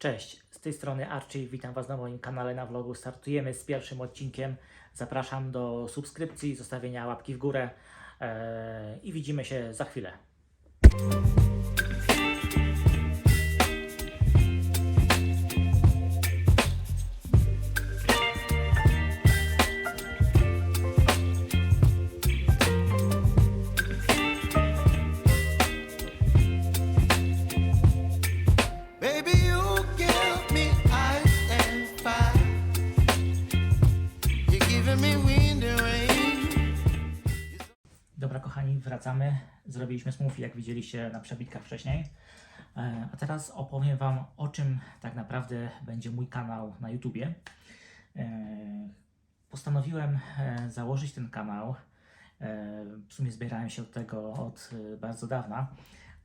Cześć, z tej strony Archie, witam Was na moim kanale na vlogu. Startujemy z pierwszym odcinkiem. Zapraszam do subskrypcji, zostawienia łapki w górę e, i widzimy się za chwilę. Dobra, kochani, wracamy. Zrobiliśmy smoothie, jak widzieliście na przebitkach wcześniej. E, A teraz opowiem Wam, o czym tak naprawdę będzie mój kanał na YouTubie. E, Postanowiłem e, założyć ten kanał. W sumie zbierałem się od tego od bardzo dawna,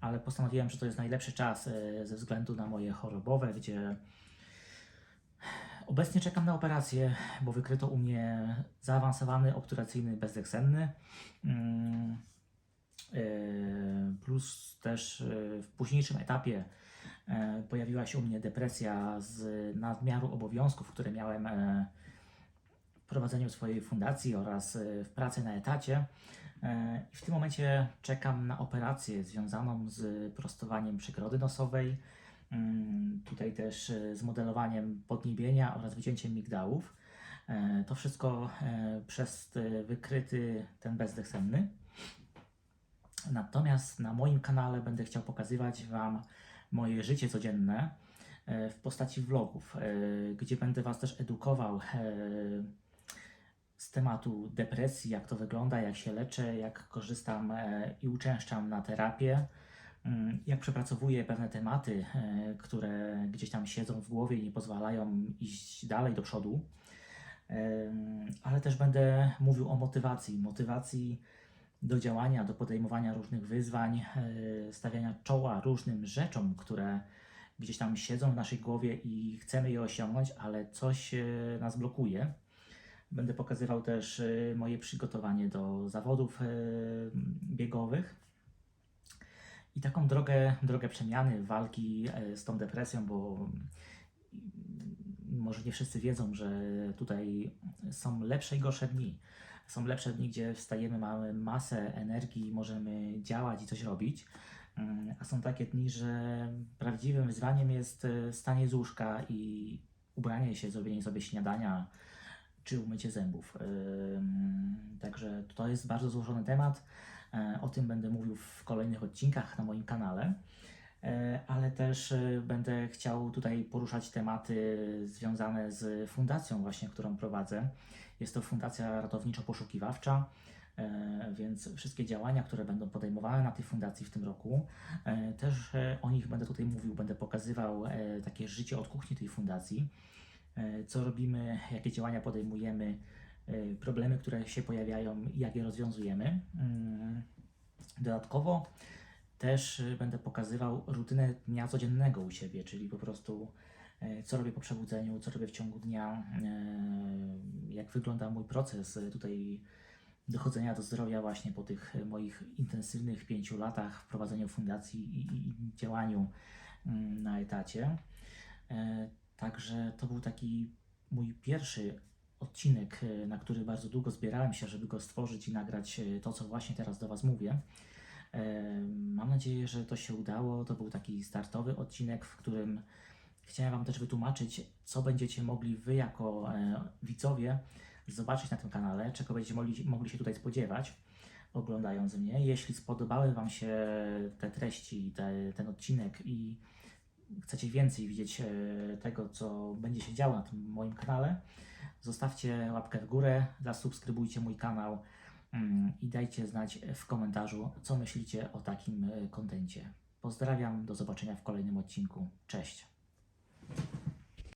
ale postanowiłem, że to jest najlepszy czas ze względu na moje chorobowe, gdzie obecnie czekam na operację, bo wykryto u mnie zaawansowany obturacyjny bezdeksenny. Mm, e, Plus też e, w późniejszym etapie e, pojawiła się u mnie depresja z nadmiaru obowiązków, które miałem w prowadzeniu swojej fundacji oraz w pracy na etacie. I w tym momencie czekam na operację związaną z prostowaniem przegrody nosowej, tutaj też e, z modelowaniem podniebienia oraz wycięciem migdałów. E, To wszystko e, przez wykryty ten bezdech senny. Natomiast na moim kanale będę chciał pokazywać Wam moje życie codzienne w postaci vlogów, gdzie będę Was też edukował z tematu depresji, jak to wygląda, jak się leczę, jak korzystam i uczęszczam na terapię, mm, jak przepracowuję pewne tematy, e, które gdzieś tam siedzą w głowie i nie pozwalają iść dalej do przodu. Ale też będę mówił o motywacji, motywacji do działania, do podejmowania różnych wyzwań, e, stawiania czoła różnym rzeczom, które gdzieś tam siedzą w naszej głowie i chcemy je osiągnąć, ale coś e, nas blokuje. Będę pokazywał też moje przygotowanie do zawodów biegowych i taką drogę, drogę przemiany, walki e, z tą depresją, bo mm, może nie wszyscy wiedzą, że tutaj są lepsze i gorsze dni. Są lepsze dni, gdzie wstajemy, mamy masę energii, możemy działać i coś robić. Mm, A są takie dni, że prawdziwym wyzwaniem jest e, stanie z łóżka i ubranie się, zrobienie sobie śniadania czy umycie zębów. Także to jest bardzo złożony temat. E, O tym będę mówił w kolejnych odcinkach na moim kanale. E, Ale też e, będę chciał tutaj poruszać tematy związane z fundacją właśnie, którą prowadzę. Jest to fundacja ratowniczo-poszukiwawcza, więc wszystkie działania, które będą podejmowane na tej fundacji w tym roku, też o nich będę tutaj mówił, będę pokazywał takie życie od kuchni tej fundacji, co robimy, jakie działania podejmujemy, e, problemy, które się pojawiają jak je rozwiązujemy. Mm, Dodatkowo też y, będę pokazywał rutynę dnia codziennego u siebie, czyli po prostu e, co robię po przebudzeniu, co robię w ciągu dnia, e, jak wygląda mój proces e, tutaj dochodzenia do zdrowia właśnie po tych e, moich intensywnych pięciu latach w prowadzeniu fundacji i, i, i działaniu mm, na etacie. Także to był taki mój pierwszy odcinek, e, na który bardzo długo zbierałem się, żeby go stworzyć i nagrać e, to, co właśnie teraz do Was mówię. E, Mam nadzieję, że to się udało. To był taki startowy odcinek, w którym chciałem Wam też wytłumaczyć, co będziecie mogli Wy jako widzowie zobaczyć na tym kanale, czego będziecie mogli, mogli się tutaj spodziewać, oglądając mnie. Jeśli spodobały Wam się te treści, te, ten odcinek i chcecie więcej widzieć e, tego, co będzie się działo na tym moim kanale, zostawcie łapkę w górę, zasubskrybujcie mój kanał mm, i dajcie znać w komentarzu, co myślicie o takim e, kontencie. Pozdrawiam, do zobaczenia w kolejnym odcinku. Cześć!